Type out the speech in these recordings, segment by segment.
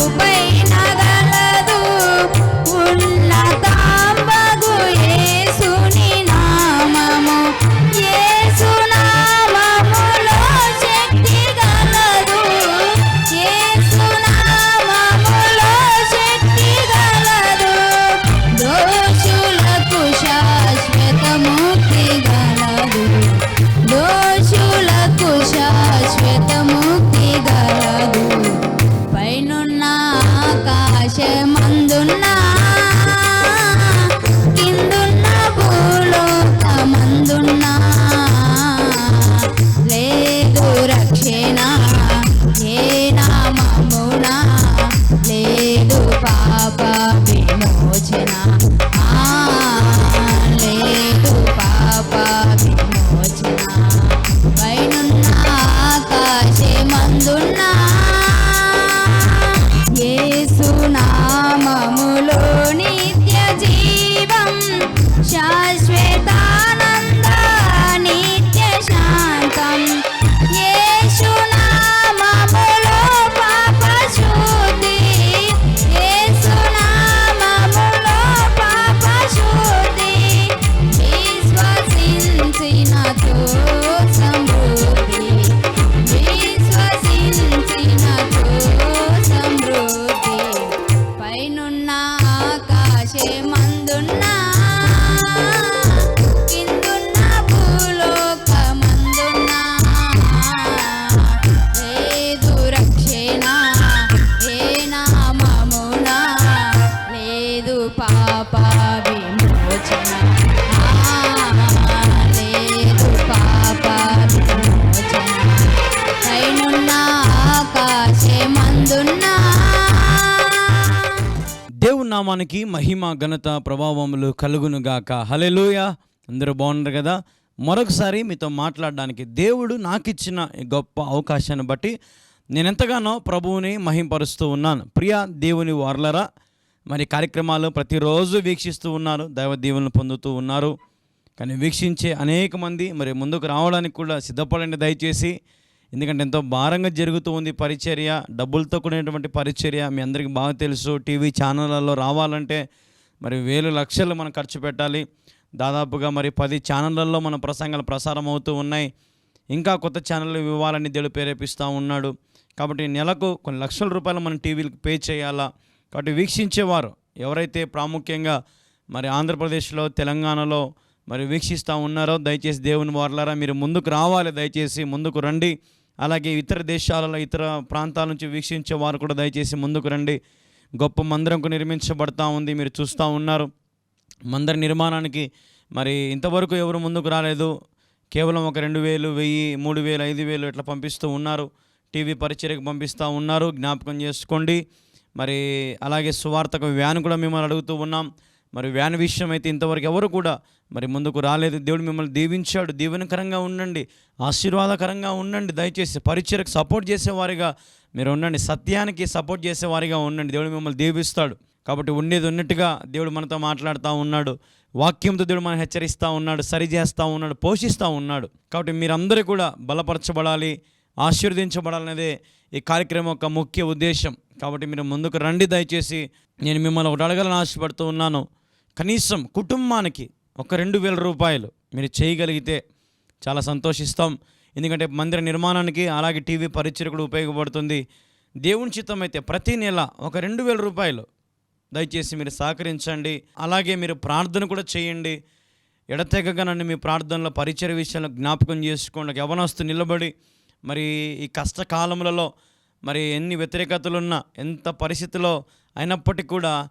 tu నామానికి మహిమ ఘనత ప్రభావములు కలుగును గాక అందరూ బాగున్నారు కదా? మరొకసారి మీతో మాట్లాడడానికి దేవుడు నాకు ఇచ్చిన గొప్ప అవకాశాన్ని బట్టి నేను ఎంతగానో ప్రభువుని మహింపరుస్తూ ఉన్నాను. ప్రియ దేవుని వార్లరా మరి కార్యక్రమాలు ప్రతిరోజు వీక్షిస్తూ ఉన్నారు దైవ దీవెనలు పొందుతూ ఉన్నారు. కానీ వీక్షించే అనేక మంది మరి ముందుకు రావడానికి కూడా సిద్ధపడండి దయచేసి. ఎందుకంటే ఎంతో భారంగా జరుగుతూ ఉంది పరిచర్య డబ్బులతో కూడినటువంటి పరిచర్య. మీ అందరికీ బాగా తెలుసు టీవీ ఛానళ్ళలో రావాలంటే మరి వేలు లక్షలు మనం ఖర్చు పెట్టాలి. దాదాపుగా మరి పది ఛానళ్ళల్లో మన ప్రసంగాలు ప్రసారం అవుతూ ఉన్నాయి. ఇంకా కొత్త ఛానళ్ళు ఇవ్వాలని దేవుడు ప్రేరేపిస్తూ ఉన్నాడు. కాబట్టి నెలకు కొన్ని లక్షల రూపాయలు మనం టీవీలకు పే చేయాలా? కాబట్టి వీక్షించేవారు ఎవరైతే ప్రాముఖ్యంగా మరి ఆంధ్రప్రదేశ్లో తెలంగాణలో మరి వీక్షిస్తూ ఉన్నారో దయచేసి దేవుని వారలారా మీరు ముందుకు రావాలి దయచేసి ముందుకు రండి. అలాగే ఇతర దేశాలలో ఇతర ప్రాంతాల నుంచి వీక్షించే వారు కూడా దయచేసి ముందుకు రండి. గొప్ప మందిరంకు నిర్మించబడతా ఉంది మీరు చూస్తూ ఉన్నారు. మందిర నిర్మాణానికి మరి ఇంతవరకు ఎవరు ముందుకు రాలేదు. కేవలం ఒక రెండు వేలు వెయ్యి మూడు వేలు ఐదు వేలు ఇట్లా పంపిస్తూ ఉన్నారు. టీవీ పరిచర్యకు పంపిస్తూ ఉన్నారు. జ్ఞాపకం చేసుకోండి. మరి అలాగే సువార్తకు వ్యాన్ కూడా మిమ్మల్ని అడుగుతూ ఉన్నాం. మరి వ్యాన్ విషయం అయితే ఇంతవరకు ఎవరు కూడా మరి ముందుకు రాలేదు. దేవుడు మిమ్మల్ని దీవించాడు. దీవెనకరంగా ఉండండి. ఆశీర్వాదకరంగా ఉండండి. దయచేసి పరిచయకు సపోర్ట్ చేసేవారిగా మీరు ఉండండి. సత్యానికి సపోర్ట్ చేసేవారిగా ఉండండి. దేవుడు మిమ్మల్ని దీవిస్తాడు. కాబట్టి ఉండేది ఉన్నట్టుగా దేవుడు మనతో మాట్లాడుతూ ఉన్నాడు. వాక్యంతో దేవుడు మనం హెచ్చరిస్తూ ఉన్నాడు. సరి చేస్తూ ఉన్నాడు. పోషిస్తూ ఉన్నాడు. కాబట్టి మీరందరూ కూడా బలపరచబడాలి. ఆశీర్వదించబడాలనేదే ఈ కార్యక్రమం యొక్క ముఖ్య ఉద్దేశం. కాబట్టి మీరు ముందుకు రండి దయచేసి. నేను మిమ్మల్ని ఒకటి అడగాలని ఆశపడుతూ ఉన్నాను. కనీసం కుటుంబానికి ఒక రెండు వేల రూపాయలు మీరు చేయగలిగితే చాలా సంతోషిస్తాం. ఎందుకంటే మందిర నిర్మాణానికి అలాగే టీవీ పరిచయం కూడా ఉపయోగపడుతుంది. దేవుని చిత్తం అయితే ప్రతి నెల ఒక రెండు వేల రూపాయలు దయచేసి మీరు సహకరించండి. అలాగే మీరు ప్రార్థన కూడా చేయండి. ఎడతెగక నన్ను మీ ప్రార్థనలో పరిచయ విషయంలో జ్ఞాపకం చేసుకోండి. ఒక యవనస్తు నిలబడి మరి ఈ కష్టకాలములలో మరి ఎన్ని వ్యతిరేకతలున్నా ఎంత పరిస్థితిలో అయినప్పటికీ కూడా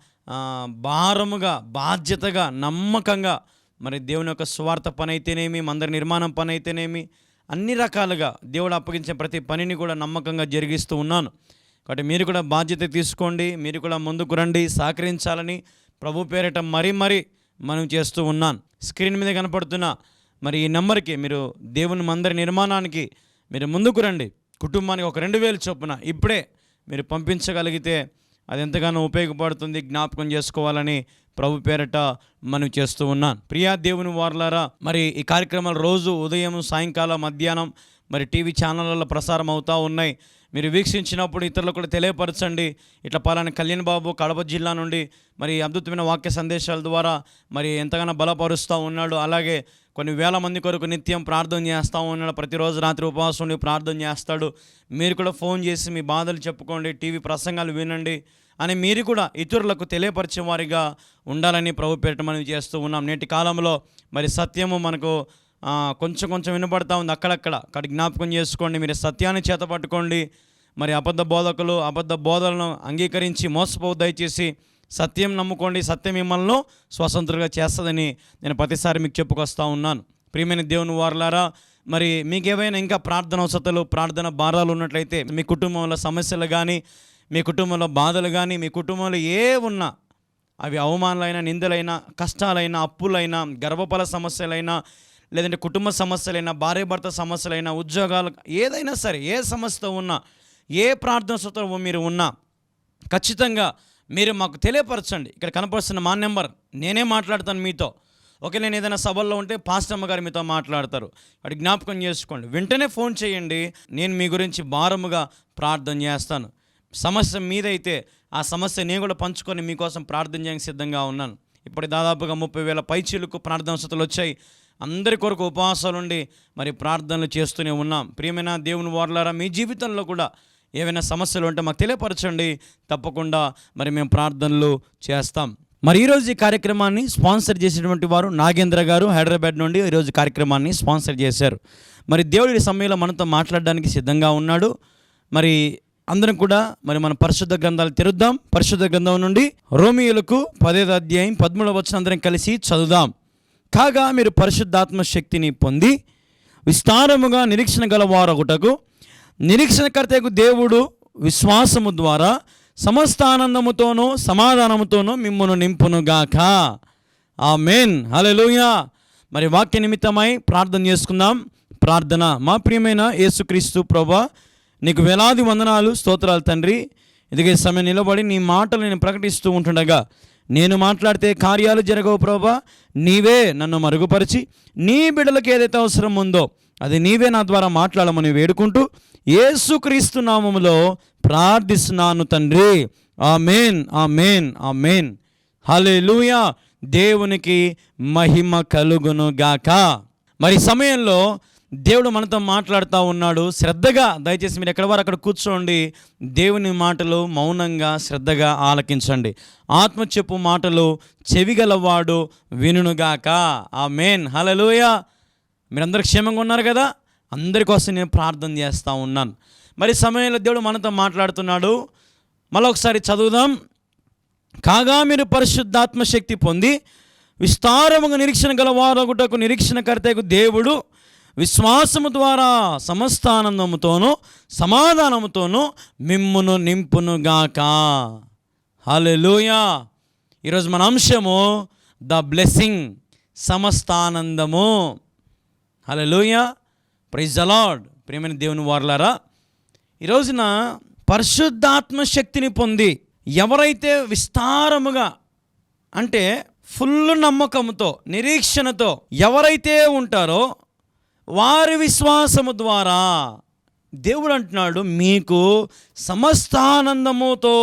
భారముగా బాధ్యతగా నమ్మకంగా మరి దేవుని యొక్క స్వార్థ పని అయితేనేమి మందరి నిర్మాణం పని అయితేనేమి అన్ని రకాలుగా దేవుడు అప్పగించే ప్రతి పనిని కూడా నమ్మకంగా జరిగిస్తూ ఉన్నాను. కాబట్టి మీరు కూడా బాధ్యత తీసుకోండి మీరు కూడా ముందుకు రండి సహకరించాలని ప్రభు పేరిట మరీ మరీ మనం చేస్తూ ఉన్నాను. స్క్రీన్ మీద కనపడుతున్న మరి ఈ నెంబర్కి మీరు దేవుని మందిర నిర్మాణానికి మీరు ముందుకు రండి. కుటుంబానికి ఒక రెండు వేలు చొప్పున ఇప్పుడే మీరు పంపించగలిగితే అది ఎంతగానో ఉపయోగపడుతుంది జ్ఞాపకం చేసుకోవాలని ప్రభు పేరట మనం చేస్తూ ఉన్నాను. ప్రియా దేవుని వారలారా మరి ఈ కార్యక్రమాలు రోజు ఉదయం సాయంకాలం మధ్యాహ్నం మరి టీవీ ఛానళ్ళలో ప్రసారం అవుతూ ఉన్నాయి. మీరు వీక్షించినప్పుడు ఇతరులకు కూడా తెలియపరచండి. ఇట్లా పలానా కళ్యాణ్ బాబు కడప జిల్లా నుండి మరి అద్భుతమైన వాక్య సందేశాల ద్వారా మరి ఎంతగానో బలపరుస్తూ ఉన్నాడు. అలాగే కొన్ని వేల మంది కొరకు నిత్యం ప్రార్థన చేస్తూ ఉన్నాడు. ప్రతిరోజు రాత్రి ఉపవాసం ఉండి ప్రార్థన చేస్తాడు. మీరు కూడా ఫోన్ చేసి మీ బాధలు చెప్పుకోండి. టీవీ ప్రసంగాలు వినండి అని మీరు కూడా ఇతరులకు తెలియపరిచే వారిగా ఉండాలని ప్రభు పేరిట మనం చేస్తూ ఉన్నాం. నేటి కాలంలో మరి సత్యము మనకు కొంచెం కొంచెం వినపడతా ఉంది అక్కడక్కడ. అక్కడ జ్ఞాపకం చేసుకోండి మీరు సత్యాన్ని చేతపట్టుకోండి మరి అబద్ధ బోధకులు అబద్ధ బోధలను అంగీకరించి మోసపోవు దయచేసి సత్యం నమ్ముకోండి. సత్యం మిమ్మల్ని స్వతంత్రంగా చేస్తుందని నేను ప్రతిసారి మీకు చెప్పుకొస్తా ఉన్నాను. ప్రియమైన దేవుని వారలారా మరి మీకు ఏవైనా ఇంకా ప్రార్థన అవసరతలు ప్రార్థన భారాలు ఉన్నట్లయితే మీ కుటుంబంలో సమస్యలు కానీ మీ కుటుంబంలో బాధలు కానీ మీ కుటుంబంలో ఏ ఉన్నా అవి అవమానాలైనా నిందలైనా కష్టాలైనా అప్పులైనా గర్భఫల సమస్యలైనా లేదంటే కుటుంబ సమస్యలైనా భార్య భర్త సమస్యలైనా ఉద్యోగాలు ఏదైనా సరే ఏ సమస్యతో ఉన్నా ఏ ప్రార్థన మీరు ఉన్నా ఖచ్చితంగా మీరు మాకు తెలియపరచండి. ఇక్కడ కనపరుస్తున్న మా నెంబర్. నేనే మాట్లాడతాను మీతో. ఓకే నేను ఏదైనా సభల్లో ఉంటే పాస్టమ్మ గారు మీతో మాట్లాడతారు. అటు జ్ఞాపకం చేసుకోండి. వెంటనే ఫోన్ చేయండి. నేను మీ గురించి భారముగా ప్రార్థన చేస్తాను. సమస్య మీదైతే ఆ సమస్య నేను కూడా పంచుకొని మీకోసం ప్రార్థన చేయడానికి సిద్ధంగా ఉన్నాను. ఇప్పటి దాదాపుగా ముప్పై వేల పైచీలకు ప్రార్థన వసతులు వచ్చాయి. అందరి కొరకు ఉపవాసాలు ఉండి మరి ప్రార్థనలు చేస్తూనే ఉన్నాం. ప్రియమైన దేవుని వారలారా మీ జీవితంలో కూడా ఏవైనా సమస్యలు ఉంటే మాకు తెలియపరచండి. తప్పకుండా మరి మేము ప్రార్థనలు చేస్తాం. మరి ఈరోజు ఈ కార్యక్రమాన్ని స్పాన్సర్ చేసినటువంటి వారు నాగేంద్ర గారు హైదరాబాద్ నుండి ఈరోజు కార్యక్రమాన్ని స్పాన్సర్ చేశారు. మరి దేవుడి ఈ సమయంలో మనతో మాట్లాడడానికి సిద్ధంగా ఉన్నాడు. మరి అందరం కూడా మరి మన పరిశుద్ధ గ్రంథాలు తెరుద్దాం. పరిశుద్ధ గ్రంథం నుండి రోమియోలకు పదేదో అధ్యాయం పదమూడవ వచ్చిన అందరం కలిసి చదువుదాం. కాగా మీరు పరిశుద్ధాత్మ శక్తిని పొంది విస్తారముగా నిరీక్షణ గలవారొకటకు నిరీక్షణకర్తకు దేవుడు విశ్వాసము ద్వారా సమస్త ఆనందముతోనూ సమాధానముతోనూ మిమ్మును నింపునుగాక. ఆ మెయిన్ హలెలూయా మరి వాక్య నిమిత్తమై ప్రార్థన చేసుకుందాం. ప్రార్థన. మా ప్రియమైన యేసుక్రీస్తు ప్రభా నీకు వేలాది వందనాలు స్తోత్రాలు తండ్రి. ఇదిగే సమయం నిలబడి నీ మాటలు నేను ప్రకటిస్తూ ఉంటుండగా నేను మాట్లాడితే కార్యాలు జరగవు ప్రభా. నీవే నన్ను మరుగుపరిచి నీ బిడ్డలకు ఏదైతే అవసరం ఉందో అది నీవే నా ద్వారా మాట్లాడమని వేడుకుంటూ ఏసుక్రీస్తు నామములో ప్రార్థిస్తున్నాను తండ్రి. ఆ మేన్ ఆ మేన్ ఆ మేన్ లూయా దేవునికి మహిమ కలుగును గాక మరి సమయంలో దేవుడు మనతో మాట్లాడుతూ ఉన్నాడు. శ్రద్ధగా దయచేసి మీరు ఎక్కడ వారు అక్కడ కూర్చోండి. దేవుని మాటలు మౌనంగా శ్రద్ధగా ఆలకించండి. ఆత్మ చెప్పు మాటలు చెవిగలవాడు వినుగాక ఆ మేన్ హలలోయ మీరందరూ క్షేమంగా ఉన్నారు కదా? అందరి కోసం నేను ప్రార్థన చేస్తూ ఉన్నాను. మరి సమయంలో దేవుడు మనతో మాట్లాడుతున్నాడు. మళ్ళీ ఒకసారి చదువుదాం. కాగా మీరు పరిశుద్ధాత్మ శక్తి పొంది విస్తారముగా నిరీక్షణ గల వారొకటకు నిరీక్షణకర్తకు దేవుడు విశ్వాసము ద్వారా సమస్త ఆనందముతోనూ సమాధానముతోనూ మిమ్మును నింపునుగాక హల్లెలూయా. ఈరోజు మన అంశము ద బ్లెస్సింగ్ సమస్తానందము. హల్లెలూయా. ప్రైజ్ అలాడ్ ప్రేమైన దేవుని వారలారా ఈరోజున పరిశుద్ధాత్మ శక్తిని పొంది ఎవరైతే విస్తారముగా అంటే ఫుల్ నమ్మకంతో నిరీక్షణతో ఎవరైతే ఉంటారో వారి విశ్వాసము ద్వారా దేవుడు అంటున్నాడు మీకు సమస్తానందముతో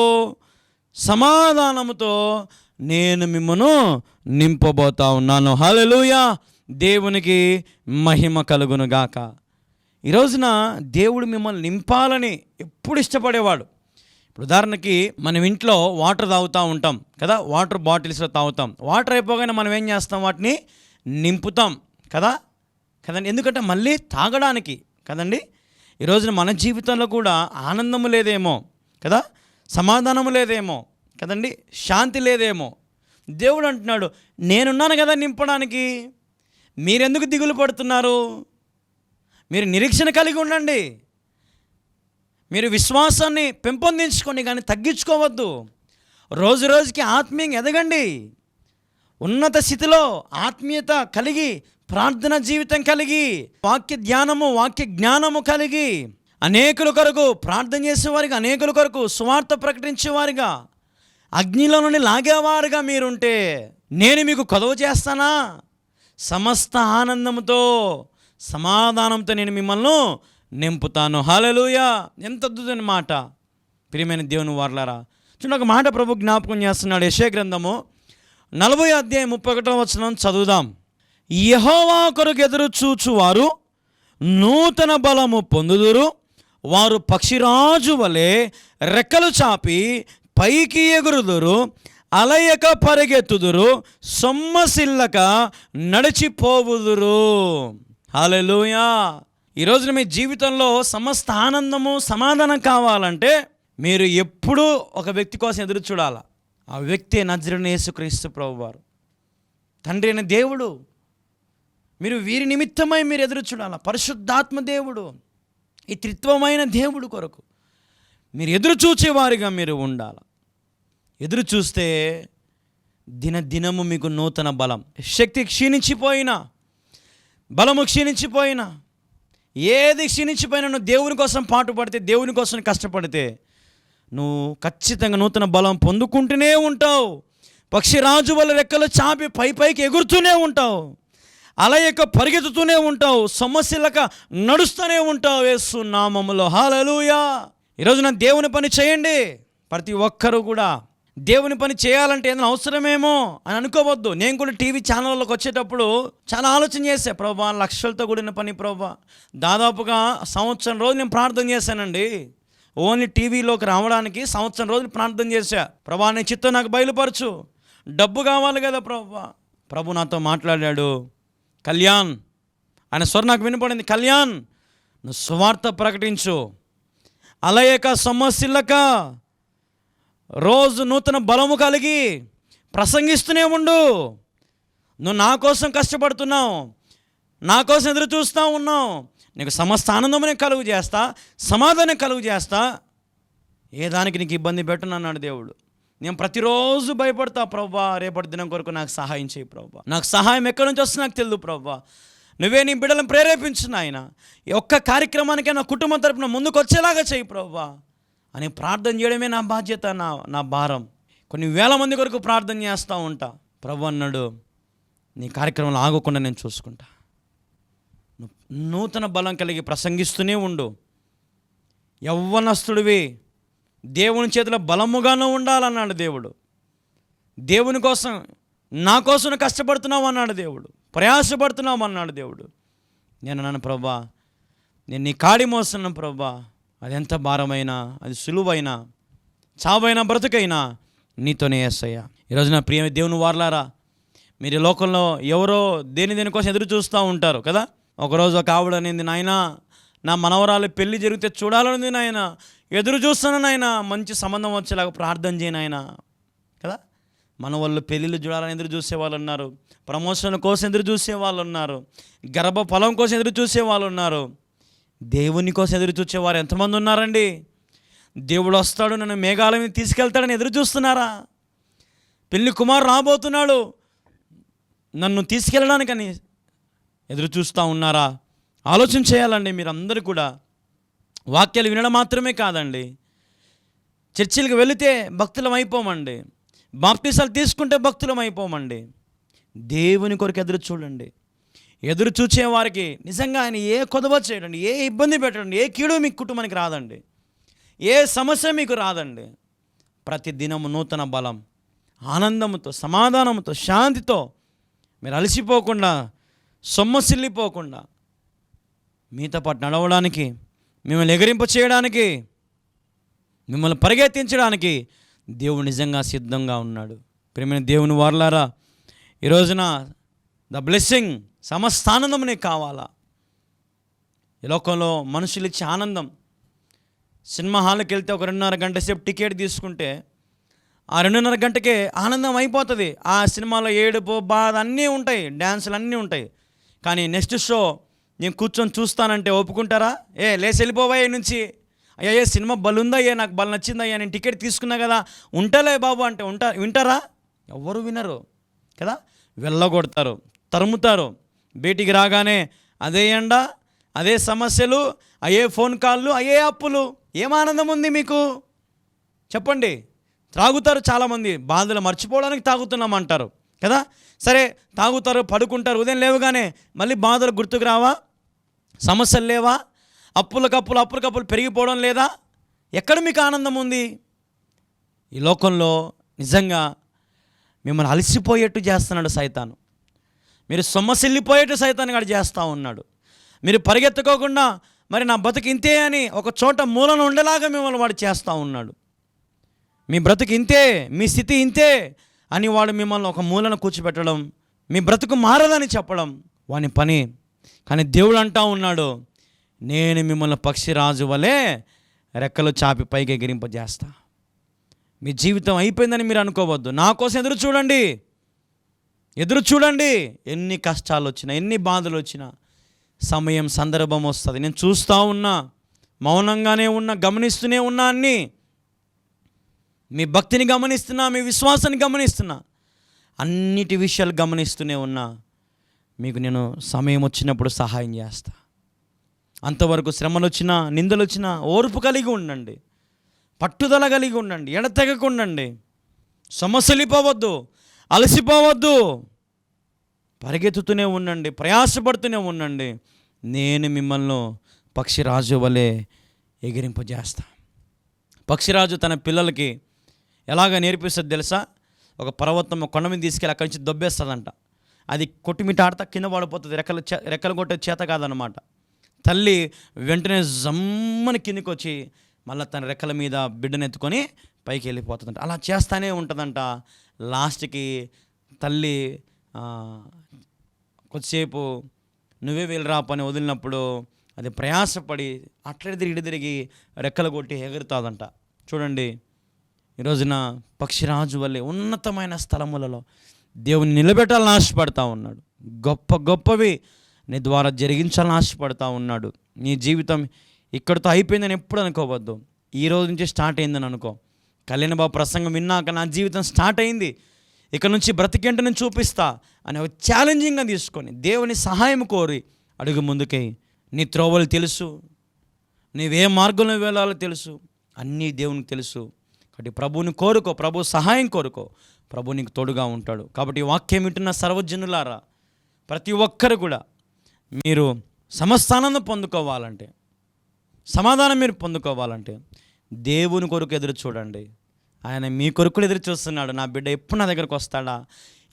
సమాధానముతో నేను మిమ్మను నింపబోతా ఉన్నాను. హలలుయా దేవునికి మహిమ కలుగును గాక ఈ రోజున దేవుడు మిమ్మల్ని నింపాలని ఎప్పుడు ఇష్టపడేవాడు? ఇప్పుడు ఉదాహరణకి మనం ఇంట్లో వాటర్ తాగుతూ ఉంటాం కదా వాటర్ బాటిల్స్లో తాగుతాం. వాటర్ అయిపోగానే మనం ఏం చేస్తాం? వాటిని నింపుతాం కదా కదండి? ఎందుకంటే మళ్ళీ తాగడానికి కదండి? ఈరోజున మన జీవితంలో కూడా ఆనందము లేదేమో కదా? సమాధానము లేదేమో కదండి? శాంతి లేదేమో. దేవుడు అంటున్నాడు నేనున్నాను కదా నింపడానికి? మీరెందుకు దిగులు పడుతున్నారు? మీరు నిరీక్షణ కలిగి ఉండండి. మీరు విశ్వాసాన్ని పెంపొందించుకోండి కానీ తగ్గించుకోవద్దు. రోజు రోజుకి ఆత్మీయంగా ఎదగండి. ఉన్నత స్థితిలో ఆత్మీయత కలిగి ప్రార్థన జీవితం కలిగి వాక్య ధ్యానము వాక్య జ్ఞానము కలిగి అనేకుల కొరకు ప్రార్థన చేసేవారిగా అనేకుల కొరకు సువార్త ప్రకటించేవారిగా అగ్నిలో నుండి లాగేవారుగా మీరుంటే నేను మీకు కొదవ చేస్తానా? సమస్త ఆనందంతో సమాధానంతో నేను మిమ్మల్ని నింపుతాను. హాలలుయా ఎంత అద్భుతమైన మాట. ప్రియమైన దేవుని వార్లరా చూడండి ఒక మాట ప్రభు జ్ఞాపకం చేస్తున్నాడు. యశే గ్రంథము నలభై అధ్యాయం ముప్పై ఒకటో వచనం చదువుదాం. యహోవా కొరకు ఎదురు చూచువారు నూతన బలము పొందుదురు. వారు పక్షిరాజు వలె రెక్కలు చాపి పైకి ఎగురుదురు. అలయక పరిగెత్తుదురు. సొమ్మసిల్లక నడిచిపోవుదురు. హల్లెలూయా. ఈరోజున మీ జీవితంలో సమస్త ఆనందము సమాధానం కావాలంటే మీరు ఎప్పుడూ ఒక వ్యక్తి కోసం ఎదురు చూడాలి? ఆ వ్యక్తి నజరుని యేసుక్రీస్తు ప్రభువారు. తండ్రి అయిన దేవుడు మీరు వీరి నిమిత్తమై మీరు ఎదురు చూడాలా? పరిశుద్ధాత్మ దేవుడు ఈ త్రిత్వమైన దేవుడు కొరకు మీరు ఎదురు చూచేవారిగా మీరు ఉండాలి? ఎదురు చూస్తే దినదినము మీకు నూతన బలం. శక్తి క్షీణించిపోయినా బలము క్షీణించిపోయినా ఏది క్షీణించిపోయినా నువ్వు దేవుని కోసం పాటుపడితే దేవుని కోసం కష్టపడితే నువ్వు ఖచ్చితంగా నూతన బలం పొందుకుంటూనే ఉంటావు. పక్షిరాజు వల్ల రెక్కలు చాపి పై పైకి ఎగురుతూనే ఉంటావు. అలయక పరిగెత్తుతూనే ఉంటావు సమస్యలక నడుస్తూనే ఉంటావు వేసు నామములో. హాలలుయా ఈరోజు నా దేవుని పని చేయండి. ప్రతి ఒక్కరూ కూడా దేవుని పని చేయాలంటే ఏదైనా అవసరమేమో అని అనుకోవద్దు. నేను కూడా టీవీ ఛానళ్ళకి వచ్చేటప్పుడు చాలా ఆలోచన చేశా ప్రభా లక్షలతో కూడిన పని ప్రభా. దాదాపుగా సంవత్సరం రోజు నేను ప్రార్థన చేశానండి. ఓన్లీ టీవీలోకి రావడానికి సంవత్సరం రోజులు ప్రార్థన చేశా. ప్రభా నీ చిత్తం నాకు బయలుపరచు. డబ్బు కావాలి కదా ప్రభా. ప్రభు నాతో మాట్లాడాడు. కళ్యాణ్. ఆయన స్వరం నాకు వినపడింది. కళ్యాణ్ నువ్వు సువార్త ప్రకటించు. అలయక సమస్యలక రోజు నూతన బలము కలిగి ప్రసంగిస్తూనే ఉండు. నువ్వు నా కోసం కష్టపడుతున్నావు. నా కోసం ఎదురు చూస్తూ ఉన్నావు. నీకు సమస్త ఆనందమునే కలుగు చేస్తా సమాధానం కలుగు చేస్తా. ఏ దానికి నీకు ఇబ్బంది పెట్టునన్నాడు దేవుడు. నేను ప్రతిరోజు భయపడతా ప్రవ్వా రేపటి దినం కొరకు నాకు సహాయం చేయి ప్రవ్వా నాకు సహాయం ఎక్కడి నుంచి వస్తుంది నాకు తెలియదు ప్రవ్వా నువ్వే నీ బిడ్డలను ప్రేరేపించిన ఆయన ఒక్క కార్యక్రమానికే నా కుటుంబం తరపున ముందుకు వచ్చేలాగా చేయి ప్రవ్వా అని ప్రార్థన చేయడమే నా బాధ్యత నా నా భారం. కొన్ని వేల మంది కొరకు ప్రార్థన చేస్తూ ఉంటా. ప్రభు అన్నాడు నీ కార్యక్రమాలు ఆగకుండా నేను చూసుకుంటా. నూతన బలం కలిగి ప్రసంగిస్తూనే ఉండు. యవ్వనస్తుడివి దేవుని చేతిలో బలముగాను ఉండాలన్నాడు దేవుడు. దేవుని కోసం నా కోసం కష్టపడుతున్నావు అన్నాడు దేవుడు. ప్రయాసపడుతున్నావు అన్నాడు దేవుడు. నేను అన్నాను ప్రభా నేను నీ కాడి మోస్తున్నాను ప్రభా. అది ఎంత భారమైనా అది సులువైనా చావైనా బ్రతుకైనా నీతోనే వేస్తాయా ఈరోజు నా ప్రియ దేవుని వార్లారా మీరు లోకంలో ఎవరో దేని దేనికోసం ఎదురు చూస్తూ ఉంటారు కదా? ఒకరోజు ఒక ఆవిడ అనేది నాయన నా మనవరాలు పెళ్ళి జరిగితే చూడాలనుంది నాయన. ఎదురు చూస్తాను నాయన మంచి సంబంధం వచ్చేలాగా ప్రార్థన చేయను కదా? మన వాళ్ళు పెళ్ళిళ్ళు చూడాలని ఎదురు చూసే వాళ్ళు ఉన్నారు. ప్రమోషన్ కోసం ఎదురు చూసే వాళ్ళు ఉన్నారు. గర్భ ఫలం కోసం ఎదురు చూసే వాళ్ళు ఉన్నారు. దేవుని కోసం ఎదురు చూసేవారు ఎంతమంది ఉన్నారండి? దేవుడు వస్తాడు నన్ను మేఘాల మీద తీసుకెళ్తాడని ఎదురు చూస్తున్నారా? పెళ్ళి కుమారు రాబోతున్నాడు. నన్ను తీసుకెళ్ళడానికని ఎదురు చూస్తూ ఉన్నారా? ఆలోచన చేయాలండి మీరందరూ కూడా. వాక్యాలు వినడం మాత్రమే కాదండి. చర్చిలకు వెళితే భక్తులం అయిపోమండి బాప్తీసాలు తీసుకుంటే భక్తులం అయిపోమండి దేవుని కొరకు ఎదురు చూడండి. ఎదురు చూచే వారికి నిజంగా ఆయన ఏ కొదవ చేయడండి ఏ ఇబ్బంది పెట్టండి ఏ కీడు మీ కుటుంబానికి రాదండి. ఏ సమస్య మీకు రాదండి. ప్రతి దినము నూతన బలం ఆనందంతో సమాధానంతో శాంతితో మీరు అలసిపోకుండా సొమ్మసిల్లిపోకుండా మీతో పాటు నడవడానికి మిమ్మల్ని ఎగరింప చేయడానికి మిమ్మల్ని పరిగెత్తించడానికి దేవుడు నిజంగా సిద్ధంగా ఉన్నాడు. ప్రేమైన దేవుని వారలారా ఈ రోజున ద బ్లెస్సింగ్ సమస్త ఆనందం నీకు కావాలా? ఈ లోకంలో మనుషులు ఇచ్చే ఆనందం. సినిమా హాల్కి వెళ్తే ఒక రెండున్నర గంట సేపు టికెట్ తీసుకుంటే ఆ రెండున్నర గంటకే ఆనందం అయిపోతుంది. ఆ సినిమాలో ఏడుపు బాధ అన్నీ ఉంటాయి డ్యాన్సులు అన్నీ ఉంటాయి. కానీ నెక్స్ట్ షో నేను కూర్చొని చూస్తానంటే ఒప్పుకుంటారా? ఏ లేచి వెళ్ళిపోవా నుంచి. అయ్యా ఏ సినిమా బలుందయ్యా నాకు బలు నచ్చిందయ్యా నేను టికెట్ తీసుకున్నా కదా. ఉంటలే బాబు అంటే ఉంటా వింటారా? ఎవరు వినరు కదా? వెళ్ళగొడతారు తరుముతారు. బయటికి రాగానే అదే ఎండ అదే సమస్యలు అయ్యే ఫోన్ కాళ్ళు అయ్యే అప్పులు. ఏం ఆనందం ఉంది మీకు? చెప్పండి. త్రాగుతారు చాలామంది. బాధలు మర్చిపోవడానికి తాగుతున్నాం అంటారు. కదా? సరే తాగుతారు పడుకుంటారు ఉదయం లేవగానే మళ్ళీ బాధలు గుర్తుకు రావా? సమస్యలు లేవా? అప్పుల కప్పులు అప్పుల కప్పులు పెరిగిపోవడం లేదా? ఎక్కడ మీకు ఆనందం ఉంది? ఈ లోకంలో నిజంగా మిమ్మల్ని అలసిపోయేట్టు చేస్తున్నాడు సైతాను. మీరు సొమ్మసిల్లిపోయేట్టు సైతాన్ని గడి చేస్తూ ఉన్నాడు. మీరు పరిగెత్తుకోకుండా మరి నా బతుకు ఇంతే అని ఒక చోట మూలన ఉండేలాగా మిమ్మల్ని వాడు చేస్తూ ఉన్నాడు. మీ బ్రతుకు ఇంతే మీ స్థితి ఇంతే అని వాడు మిమ్మల్ని ఒక మూలను కూర్చోబెట్టడం మీ బ్రతుకు మారదని చెప్పడం వాని పని. కానీ దేవుడు అంటా ఉన్నాడు నేను మిమ్మల్ని పక్షిరాజు వలె రెక్కలు చాపి పైకి ఎగిరింపజేస్తా. మీ జీవితం అయిపోయిందని మీరు అనుకోవద్దు. నా కోసం ఎదురు చూడండి. ఎదురు చూడండి. ఎన్ని కష్టాలు వచ్చినా ఎన్ని బాధలు వచ్చినా సమయం సందర్భం వస్తుంది. నేను చూస్తూ ఉన్నా మౌనంగానే ఉన్నా గమనిస్తూనే ఉన్నా అన్నీ. మీ భక్తిని గమనిస్తున్నా మీ విశ్వాసాన్ని గమనిస్తున్నా అన్నిటి విషయాలు గమనిస్తూనే ఉన్నా మీకు నేను సమయం వచ్చినప్పుడు సహాయం చేస్తా. అంతవరకు శ్రమలు వచ్చినా నిందలు వచ్చినా ఓర్పు కలిగి ఉండండి. పట్టుదల కలిగి ఉండండి. ఎడతెగకు ఉండండి సమస్యలిపోవద్దు అలసిపోవద్దు. పరిగెత్తుతూనే ఉండండి. ప్రయాసపడుతూనే ఉండండి. నేను మిమ్మల్ని పక్షిరాజు వలె ఎగిరింపజేస్తా. పక్షిరాజు తన పిల్లలకి ఎలాగ నేర్పిస్తుంది తెలుసా? ఒక పర్వతం కొండ మీద తీసుకెళ్ళి అక్కడి నుంచి దొబ్బేస్తుందంట. అది కొట్టుమిటాడతా కింద పడిపోతుంది. రెక్కలు చే రెక్కలు కొట్టే చేత కాదనమాట తల్లి వెంటనే జమ్మని కిందికి వచ్చి మళ్ళీ తన రెక్కల మీద బిడ్డను ఎత్తుకొని పైకి వెళ్ళిపోతుందంట అలా చేస్తానే ఉంటుందంట. లాస్ట్కి తల్లి కొద్దిసేపు నువ్వే వెళ్ళరా పని వదిలినప్పుడు అది ప్రయాసపడి అట్లా తిరిగి తిరిగి రెక్కలు కొట్టి ఎగురుతుందంట. చూడండి. ఈ రోజున పక్షిరాజు వల్లే ఉన్నతమైన స్థలములలో దేవుని నిలబెట్టాలని ఆశపడతా ఉన్నాడు. గొప్ప గొప్పవి నీ ద్వారా జరిగించాలని ఆశపడతా ఉన్నాడు. నీ జీవితం ఇక్కడితో అయిపోయిందని ఎప్పుడు అనుకోవద్దు. ఈ రోజు నుంచి స్టార్ట్ అయిందని అనుకో. కళ్యాణ బాబు ప్రసంగం విన్నాక నా జీవితం స్టార్ట్ అయింది. ఇక్కడ నుంచి బ్రతికేంట నేను చూపిస్తా అని ఒక ఛాలెంజింగ్గా తీసుకొని దేవుని సహాయం కోరి అడుగు ముందుకై నీ త్రోవలు తెలుసు నీవే మార్గంలో వెళ్ళాలో తెలుసు అన్నీ దేవునికి తెలుసు. కాబట్టి ప్రభువుని కోరుకో ప్రభు సహాయం కోరుకో. ప్రభు నీకు తోడుగా ఉంటాడు. కాబట్టి వాక్యం వింటున్న సర్వజనులారా ప్రతి ఒక్కరు కూడా మీరు సమస్థానాన్ని పొందుకోవాలంటే సమాధానం మీరు పొందుకోవాలంటే దేవుని కొరకు ఎదురు చూడండి. ఆయన మీ కొరకు ఎదురు చూస్తున్నాడు. నా బిడ్డ ఎప్పుడు నా దగ్గరకు వస్తాడా?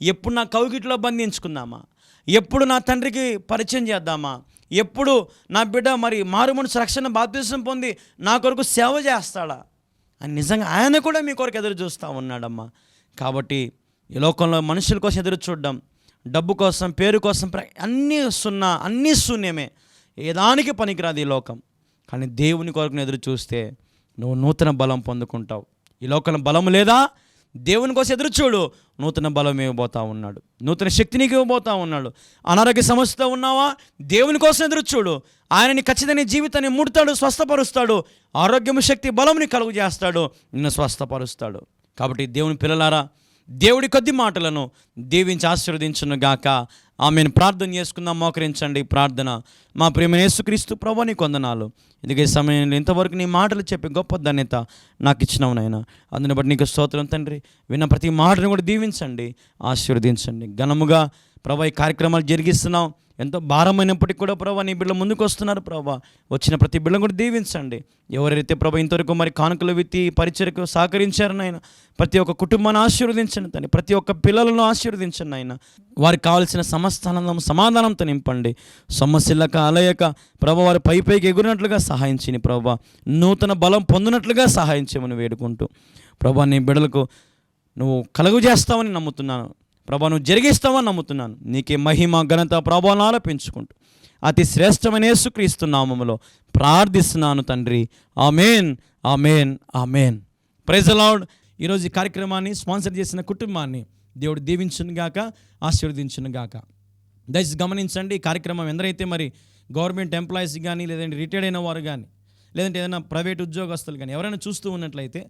ఎప్పుడు నా కౌగిట్లో బంధించుకుందామా? ఎప్పుడు నా తండ్రికి పరిచయం చేద్దామా? ఎప్పుడు నా బిడ్డ మరి మారు మనసు రక్షణ బాధ్యసం పొంది నా కొరకు సేవ చేస్తాడా? అని నిజంగా ఆయన కూడా మీ కొరకు ఎదురు చూస్తూ ఉన్నాడమ్మా. కాబట్టి ఈ లోకంలో మనుషుల కోసం ఎదురు చూడడం డబ్బు కోసం పేరు కోసం ప్ర- అన్నీ సున్నా అన్నీ శూన్యమే. ఏదానికి పనికిరాదు ఈ లోకం. కానీ దేవుని కొరకు ఎదురు చూస్తే నువ్వు నూతన బలం పొందుకుంటావు. ఈ లోకంలో బలం లేదా? దేవుని కోసం ఎదురు చూడు. నూతన బలం ఇవ్వబోతా ఉన్నాడు. నూతన శక్తి నీకు ఇవ్వబోతా ఉన్నాడు. అనారోగ్య సమస్యతో ఉన్నావా? దేవుని కోసం ఎదురు చూడు. ఆయనని ఖచ్చితంగా జీవితాన్ని ముడతాడు స్వస్థపరుస్తాడు. ఆరోగ్యము శక్తి బలంని కలుగు చేస్తాడు నిన్ను స్వస్థపరుస్తాడు. కాబట్టి దేవుని పిల్లలారా దేవుడి కొద్ది మాటలను దీవించి ఆశీర్వదించును గాక. ఆమెను. ప్రార్థన చేసుకుందాం మోకరించండి. ప్రార్థన. మా ప్రేమ యేసుక్రీస్తు ప్రభు నీ కొందనాలు ఇదిగే సమయంలో ఇంతవరకు నీ మాటలు చెప్పి గొప్ప ధన్యత నాకు ఇచ్చినావు నాయన. అందుని బట్టి నీకు స్తోత్రం తండ్రి. విన్న ప్రతి మాటను కూడా దీవించండి ఆశీర్వదించండి. ఘనముగా ప్రభా ఈ కార్యక్రమాలు జరిగిస్తున్నాం. ఎంతో భారమైనప్పటికీ కూడా ప్రభా నీ బిడ్డలు ముందుకు వస్తున్నారు ప్రభా. వచ్చిన ప్రతి బిడ్డను కూడా దీవించండి. ఎవరైతే ప్రభా ఇంతవరకు మరి కానుకలు విత్తి పరిచయకు సహకరించారు నాయన ప్రతి ఒక్క కుటుంబాన్ని ఆశీర్వదించండి తని ప్రతి ఒక్క పిల్లలను ఆశీర్వదించండి ఆయన వారికి కావాల్సిన సమస్తానందం సమాధానంతో నింపండి. సమస్యలక అలయక ప్రభా వారి పై పైకి ఎగురినట్లుగా సహాయం ప్రభా. నూతన బలం పొందినట్లుగా సహాయం చేయమని వేడుకుంటూ. ప్రభా నీ బిడ్డలకు నువ్వు కలుగు చేస్తావని నమ్ముతున్నాను. ప్రభా నువ్వు జరిగిస్తావని నమ్ముతున్నాను. నీకే మహిమ ఘనత ప్రభావాలు ఆలపించుకుంటూ. అతి శ్రేష్టమైన యేసుక్రీస్తు నామములో ప్రార్థిస్తున్నాను తండ్రి. Amen amen amen. ప్రైజ్ అలాడ్ ఈరోజు ఈ కార్యక్రమాన్ని స్పాన్సర్ చేసిన కుటుంబాన్ని దేవుడు దీవించునుగాక ఆశీర్వదించునుగాక. దయచేసి గమనించండి ఈ కార్యక్రమం ఎందరైతే మరి గవర్నమెంట్ ఎంప్లాయీస్ కానీ లేదంటే రిటైర్డ్ అయిన వారు కానీ లేదంటే ఏదైనా ప్రైవేట్ ఉద్యోగస్తులు కానీ ఎవరైనా చూస్తూ ఉన్నట్లయితే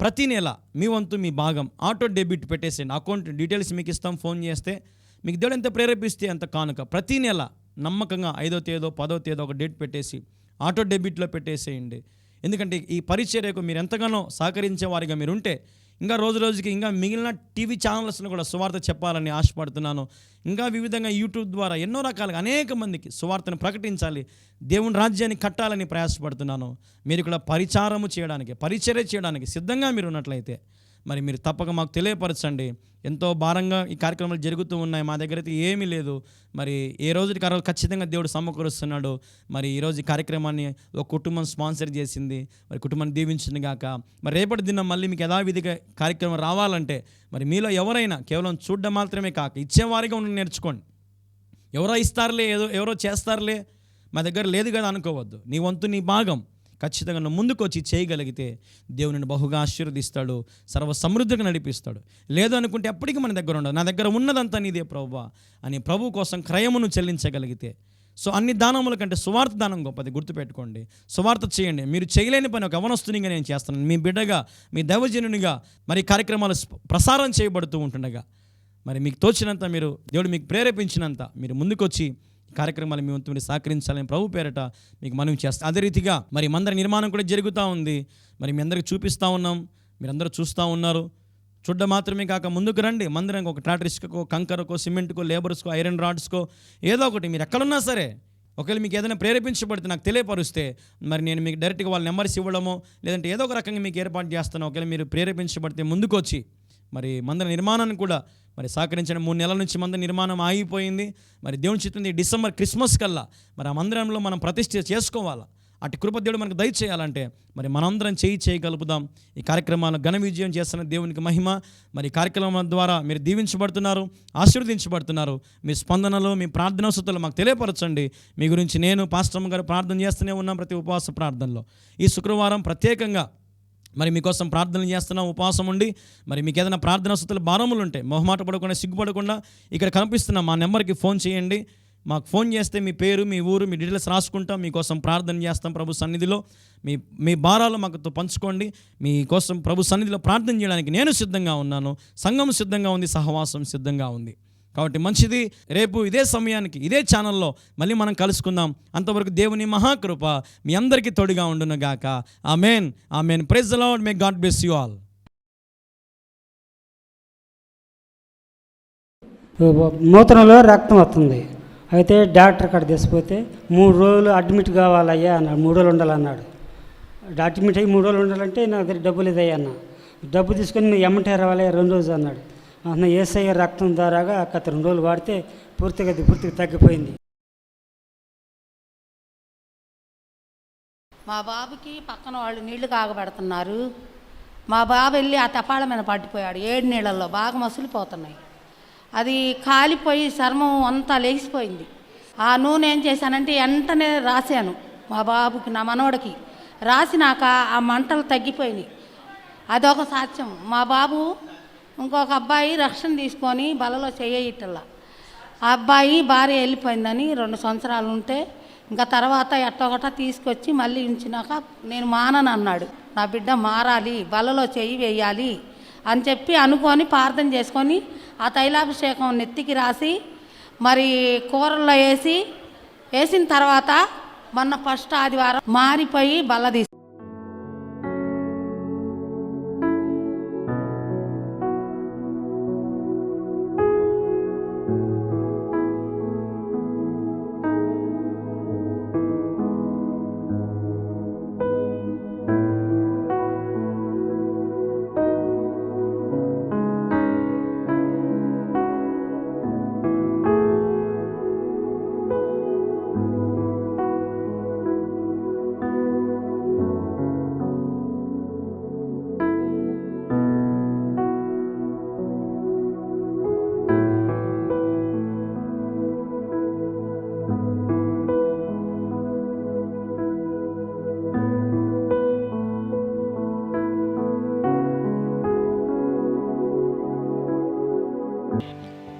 ప్రతి నెల మీ వంతు మీ భాగం ఆటో డెబిట్ పెట్టేసేయండి. అకౌంట్ డీటెయిల్స్ మీకు ఇస్తాం ఫోన్ చేస్తే మీకు దేవుడు ఎంత ప్రేరేపిస్తే అంత కానుక. ప్రతి నెల నమ్మకంగా ఐదో తేదో పదో తేదో ఒక డేట్ పెట్టేసి ఆటో డెబిట్లో పెట్టేసేయండి. ఎందుకంటే ఈ పరిచర్యకు మీరు ఎంతగానో సహకరించే వారిగా మీరు ఉంటే ఇంకా రోజు రోజుకి ఇంకా మిగిలిన టీవీ ఛానల్స్ను కూడా సువార్త చెప్పాలని ఆశపడుతున్నాను. ఇంకా వివిధంగా యూట్యూబ్ ద్వారా ఎన్నో రకాలుగా అనేక మందికి సువార్తను ప్రకటించాలి దేవుని రాజ్యాన్ని కట్టాలని ప్రయాసపడుతున్నాను. మీరు కూడా పరిచారము చేయడానికి పరిచర్య చేయడానికి సిద్ధంగా మీరు ఉన్నట్లయితే మరి మీరు తప్పక మాకు తెలియపరచండి. ఎంతో భారంగా ఈ కార్యక్రమాలు జరుగుతూ ఉన్నాయి. మా దగ్గర అయితే ఏమీ లేదు. మరి ఏ రోజుకి ఆ రోజు ఖచ్చితంగా దేవుడు సమకూరుస్తున్నాడు. మరి ఈరోజు ఈ కార్యక్రమాన్ని ఒక కుటుంబం స్పాన్సర్ చేసింది. మరి కుటుంబాన్ని దీవించింది గాక. మరి రేపటి దినం మళ్ళీ మీకు యథావిధిగా కార్యక్రమం రావాలంటే మరి మీలో ఎవరైనా కేవలం చూడడం మాత్రమే కాక ఇచ్చేవారిగా ఉండి నేర్చుకోండి. ఎవరో ఇస్తారులే ఏదో ఎవరో చేస్తారులే. మా దగ్గర లేదు కదా అనుకోవద్దు. నీ వంతు నీ భాగం. ఖచ్చితంగా నువ్వు ముందుకు వచ్చి చేయగలిగితే దేవుని బహుగా ఆశీర్వదిస్తాడు సర్వ సమృద్ధిగా నడిపిస్తాడు. లేదు అనుకుంటే ఎప్పటికీ మన దగ్గర ఉండదు. నా దగ్గర ఉన్నదంతా నీదే ప్రభు అని ప్రభు కోసం క్రయమును చెల్లించగలిగితే. సో అన్ని దానముల కంటే సువార్త దానం గొప్పది. గుర్తుపెట్టుకోండి. సువార్త చేయండి. మీరు చేయలేని పని ఒక అవనస్తునిగా నేను చేస్తున్నాను. మీ బిడ్డగా మీ దైవజనునిగా మరి కార్యక్రమాలు ప్రసారం చేయబడుతూ ఉంటుండగా మరి మీకు తోచినంత మీరు దేవుడు మీకు ప్రేరేపించినంత మీరు ముందుకొచ్చి కార్యక్రమాలు మీ వంతు సహకరించాలని ప్రభు పేరట మీకు మనం చేస్తాం అదే రీతిగా మరి మందర నిర్మాణం కూడా జరుగుతూ ఉంది. మరి మీ అందరికి చూపిస్తూ ఉన్నాం. మీరందరూ చూస్తూ ఉన్నారు. చూడ్డ మాత్రమే కాక ముందుకు రండి. మందిరానికి ఒక ట్రాక్టర్ ఇసుకకో కంకరకో సిమెంట్కో లేబర్స్కో ఐరన్ రాడ్స్కో ఏదో ఒకటి మీరు ఎక్కడున్నా సరే ఒకవేళ మీకు ఏదైనా ప్రేరేపించబడితే నాకు తెలియపరుస్తే మరి నేను మీకు డైరెక్ట్గా వాళ్ళ నెంబర్స్ ఇవ్వడమో లేదంటే ఏదో ఒక రకంగా మీకు ఏర్పాటు చేస్తాను ఒకవేళ మీరు ప్రేరేపించబడితే ముందుకు వచ్చి మరి మందిర నిర్మాణాన్ని కూడా మరి సహకరించిన మూడు నెలల నుంచి మందిర నిర్మాణం ఆగిపోయింది. మరి దేవుని చెప్తుంది డిసెంబర్ క్రిస్మస్ కల్లా మరి ఆ మందిరంలో మనం ప్రతిష్ఠ చేసుకోవాలా? అటు కృపదేవుడు మనకు దయచేయాలంటే మరి మనందరం చేయి చేయగలుపుదాం. ఈ కార్యక్రమాలను ఘన విజయం చేస్తున్న దేవునికి మహిమ. మరి కార్యక్రమం ద్వారా మీరు దీవించబడుతున్నారు ఆశీర్వదించబడుతున్నారు. మీ స్పందనలు మీ ప్రార్థనా సుతులు మాకు తెలియపరచండి. మీ గురించి నేను పాస్టమ్ గారు ప్రార్థన చేస్తూనే ఉన్నాం ప్రతి ఉపవాస ప్రార్థనలో. ఈ శుక్రవారం ప్రత్యేకంగా మరి మీకోసం ప్రార్థనలు చేస్తున్నాం ఉపవాసం ఉండి. మరి మీకు ఏదైనా ప్రార్థన స్థుతులు భారములు ఉంటే మొహమాట పడకుండా సిగ్గుపడకుండా ఇక్కడ కనిపిస్తున్న మా నెంబర్కి ఫోన్ చేయండి. మాకు ఫోన్ చేస్తే మీ పేరు మీ ఊరు మీ డీటెయిల్స్ రాసుకుంటాం. మీకోసం ప్రార్థన చేస్తాం ప్రభు సన్నిధిలో. మీ మీ భారాలు మాకు పంచుకోండి. మీకోసం ప్రభు సన్నిధిలో ప్రార్థన చేయడానికి నేను సిద్ధంగా ఉన్నాను. సంఘం సిద్ధంగా ఉంది సహవాసం సిద్ధంగా ఉంది. కాబట్టి మంచిది. రేపు ఇదే సమయానికి ఇదే ఛానల్లో మళ్ళీ మనం కలుసుకుందాం. అంతవరకు దేవుని మహాకృప మీ అందరికీ తోడుగా ఉండును గాక. Amen amen praise Lord may God bless you all మూత్రంలో రక్తం వస్తుంది. అయితే డాక్టర్ కాడ తీసుకుపోతే మూడు రోజులు అడ్మిట్ కావాలయ్యా అన్నాడు. మూడు రోజులు ఉండాలన్నాడు. అడ్మిట్ అయ్యి మూడు రోజులు ఉండాలంటే నా దగ్గర డబ్బు లేదయ్యా అన్న. డబ్బు తీసుకొని మీరు ఎమ్మటే రావాలయ్యా రెండు రోజులు అన్నాడు. అన్న ఏసఐ రక్తం ద్వారాగా గత రెండు రోజులు వాడితే పూర్తిగా అది పూర్తిగా తగ్గిపోయింది. మా బాబుకి పక్కన వాళ్ళు నీళ్ళు కాగబెడుతున్నారు. మా బాబు వెళ్ళి ఆ తపాల మీద పట్టిపోయాడు ఏడు నీళ్ళల్లో బాగా మసులిపోతున్నాయి. అది కాలిపోయి చర్మం అంతా లేచిపోయింది. ఆ నూనె ఏం చేశానంటే వెంటనే రాశాను మా బాబుకి నా మనవడికి. రాసినాక ఆ మంటలు తగ్గిపోయినాయి. అదొక సాక్ష్యం. మా బాబు ఇంకొక అబ్బాయి రక్షణ తీసుకొని బలలో చేయటల్లా ఆ అబ్బాయి భార్య వెళ్ళిపోయిందని రెండు సంవత్సరాలు ఉంటే ఇంకా తర్వాత ఎట్టొకట తీసుకొచ్చి మళ్ళీ ఉంచినాక నేను మానను అన్నాడు. నా బిడ్డ మారాలి బలలో చెయ్యి వేయాలి అని చెప్పి అనుకొని ప్రార్థన చేసుకొని ఆ తైలాభిషేకం నెత్తికి రాసి మరి కూరల్లో వేసి వేసిన తర్వాత మొన్న ఫస్ట్ ఆదివారం మారిపోయి బల్ల తీసు